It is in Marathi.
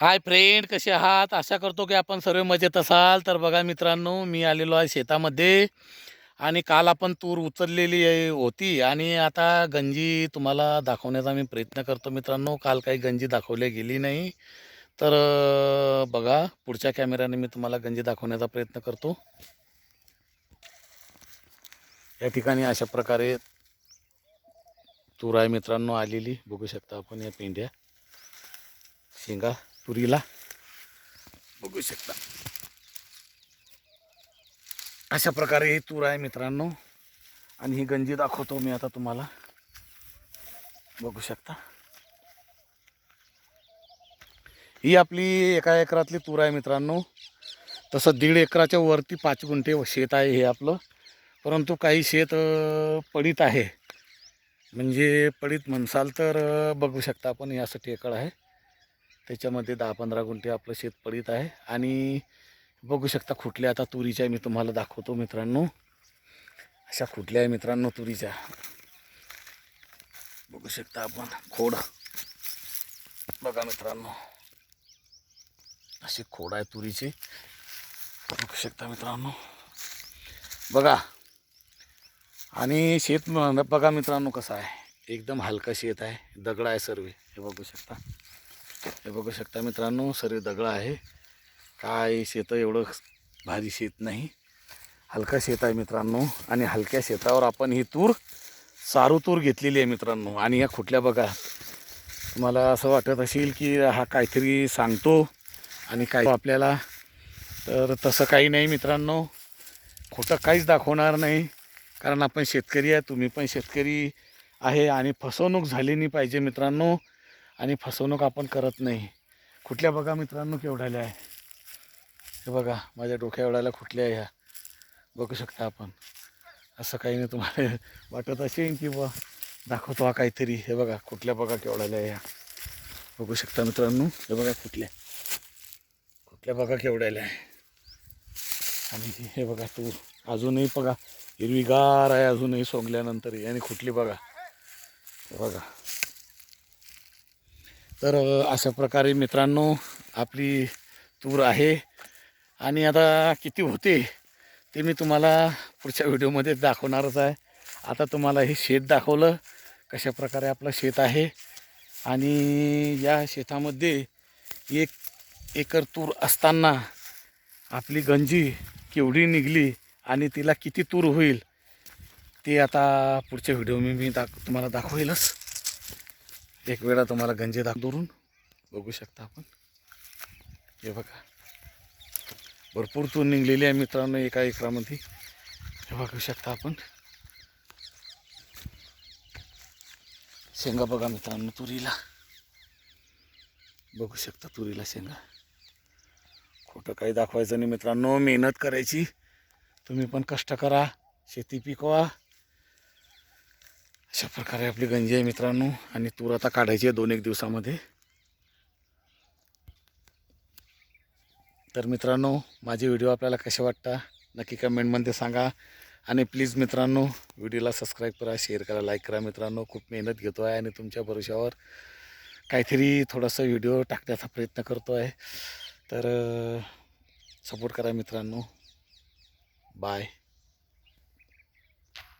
हाय फ्रेंड कसे आहात? आशा करतो की आपण सर्व मजेत असाल. तर बघा मित्रांनो मी आलेलो आहे शेतामध्ये आणि काल आपण तूर उचललेली आहे- होती. आणि आता गंजी तुम्हाला दाखवण्याचा मी प्रयत्न करतो मित्रांनो. काल काही गंजी दाखवली गेली नाही. तर बघा पुढच्या कॅमेऱ्याने मी तुम्हाला गंजी दाखवण्याचा प्रयत्न करतो. या ठिकाणी अशा प्रकारे तूर आहे मित्रांनो आलेली. बघू शकता आपण या पेंड्या शेंगा. तुरीला बघू शकता. अशा प्रकारे ही तूर आहे मित्रांनो. आणि ही गंजी दाखवतो मी आता तुम्हाला. बघू शकता. ही आपली एका एकरातली तूर आहे मित्रांनो. तसं दीड एकराच्या वरती पाच गुंठे शेत आहे हे आपलं. परंतु काही शेत पडीत आहे. म्हणजे पडीत म्हणसाल तर बघू शकता आपण यासाठी एकड आहे. त्याच्यामध्ये दहा पंधरा गुंठे आपलं शेत पडीत आहे. आणि बघू शकता खुटल्या आता तुरीच्या मी तुम्हाला दाखवतो मित्रांनो. अशा खुटल्या आहे मित्रांनो तुरीच्या? बघू शकता आपण खोड. बघा मित्रांनो. अशी खोड आहे तुरीची. बघू शकता मित्रांनो. बघा. आणि शेत बघा मित्रांनो कसं आहे. एकदम हलकं शेत आहे. दगड आहे सर्व. हे बघू शकता. हे बघू शकता मित्रांनो सर्व दगड आहे. काय शेतं एवढं भारी शेत नाही. हलका शेत आहे मित्रांनो आणि हलक्या शेतावर आपण ही तूर सारू तूर घेतलेली आहे मित्रांनो. आणि या खुटल्या बघा. तुम्हाला असं वाटत असेल की हा काहीतरी सांगतो आणि काय आपल्याला. तर तसं काही नाही मित्रांनो. खोटं काहीच दाखवणार नाही. कारण आपण शेतकरी आहे तुम्ही पण शेतकरी आहे आणि फसवणूक झाली नाही पाहिजे मित्रांनो. आणि फसवणूक आपण करत नाही. कुठल्या बघा मित्रांनो केवढ्याल्या आहे. हे बघा माझ्या डोक्या एवढ्याला कुठल्या ह्या. बघू शकता आपण. असं काही नाही तुम्हाला वाटत असेल की बा दाखवतो हा काहीतरी. हे बघा कुठल्या बघा केवढ्याल्या ह्या. बघू शकता मित्रांनो हे बघा कुठल्या. कुठल्या बघा केवढ्याल्या आहे. आणि हे बघा तू अजूनही बघा हिरवीगार आहे अजूनही सोंगल्यानंतरही. आणि कुठली बघा. हे बघा. तर अशा प्रकारे मित्रांनो आपली तूर आहे. आणि आता किती होते ते मी तुम्हाला पुढच्या व्हिडिओमध्ये दाखवणारच आहे. आता तुम्हाला हे शेत दाखवलं कशा प्रकारे आपलं शेत आहे. आणि या शेतामध्ये एक एकर तूर असताना आपली गंजी केवढी निघली आणि तिला किती तूर होईल ते आता पुढच्या व्हिडिओ मी मी दाख तुम्हाला दाखवेलच. एक वेळा तुम्हाला गंजे दाख दुरून बघू शकता आपण. हे बघा. भरपूर तूर निघलेली आहे मित्रांनो एका एकरामध्ये. हे बघू शकता आपण. शेंगा बघा मित्रांनो तुरीला. बघू शकता तुरीला शेंगा. खोटं काही दाखवायचं नाही मित्रांनो मेहनत करायची. तुम्ही पण कष्ट करा शेती पिकवा. अशा प्रकारे आपली गंजी आहे मित्रांनो. आणि तूर आता काढायची आहे दोन एक दिवसामध्ये. तर मित्रांनो माझे व्हिडिओ आपल्याला कसे वाटता नक्की कमेंटमध्ये सांगा. आणि प्लीज मित्रांनो व्हिडिओला सबस्क्राईब करा शेअर करा लाईक करा मित्रांनो. खूप मेहनत घेतो आहे आणि तुमच्या भरोशावर काहीतरी थोडासा व्हिडिओ टाकण्याचा प्रयत्न करतो आहे. तर सपोर्ट करा मित्रांनो. बाय